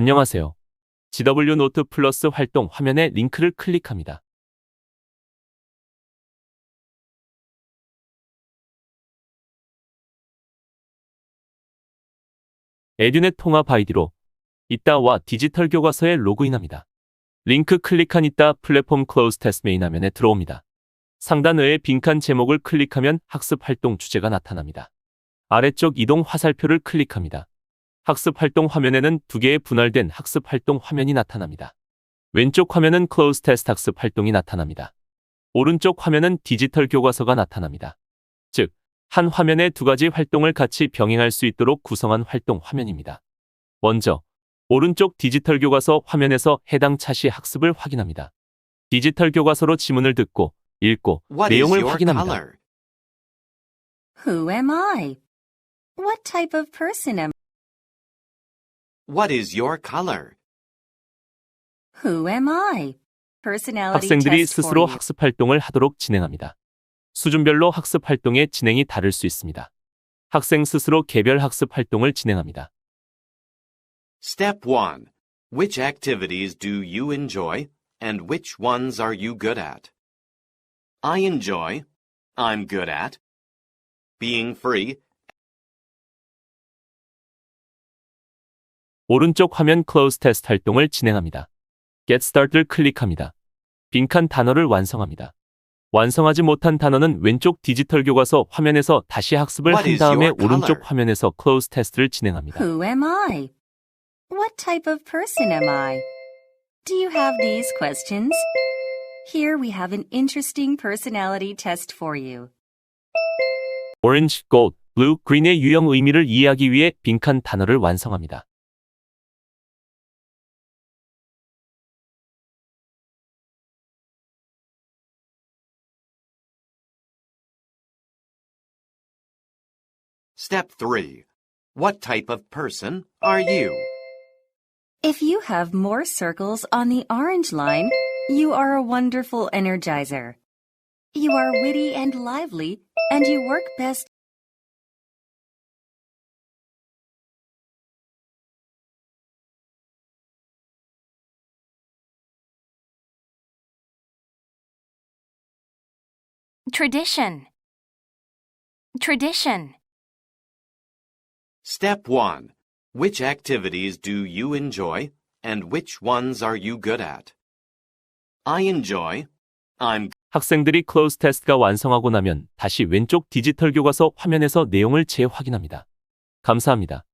안녕하세요. GW 노트 플러스 활동 화면에 링크를 클릭합니다. 에듀넷 통합 아이디로 이따와 디지털 교과서에 로그인합니다. 링크 클릭한 이따 플랫폼 클로즈 테스트 메인 화면에 들어옵니다. 상단 외의 빈칸 제목을 클릭하면 학습 활동 주제가 나타납니다. 아래쪽 이동 화살표를 클릭합니다. 학습 활동 화면에는 두 개의 분할된 학습 활동 화면이 나타납니다. 왼쪽 화면은 클로즈 테스트 학습 활동이 나타납니다. 오른쪽 화면은 디지털 교과서가 나타납니다. 즉, 한 화면에 두 가지 활동을 같이 병행할 수 있도록 구성한 활동 화면입니다. 먼저, 오른쪽 디지털 교과서 화면에서 해당 차시 학습을 확인합니다. 디지털 교과서로 지문을 듣고, 읽고, What 내용을 확인합니다. color? Who am I? What type of person am What is your color? Who am I? Personality 학생들이 test for 스스로 you. 학습 활동을 하도록 진행합니다. 수준별로 학습 활동의 진행이 다를 수 있습니다. 학생 스스로 개별 학습 활동을 진행합니다. Step 1. Which activities do you enjoy and which ones are you good at? I enjoy. I'm good at. Being free. 오른쪽 화면 클로즈 테스트 활동을 진행합니다. Get Start를 클릭합니다. 빈칸 단어를 완성합니다. 완성하지 못한 단어는 왼쪽 디지털 교과서 화면에서 다시 학습을 What 한 is 다음에 your color? 오른쪽 화면에서 클로즈 테스트를 진행합니다. Who am I? What type of person am I? Do you have these questions? Here we have an interesting personality test for you. Orange, Gold, Blue, Green의 유형 의미를 이해하기 위해 빈칸 단어를 완성합니다. Step 3. What type of person are you? If you have more circles on the orange line, you are a wonderful energizer. You are witty and lively, and you work best Tradition. Tradition. Step 1. Which activities do you enjoy and which ones are you good at? I enjoy. I'm 학생들이 클로즈 테스트가 완성하고 나면 다시 왼쪽 디지털 교과서 화면에서 내용을 재확인합니다. 감사합니다.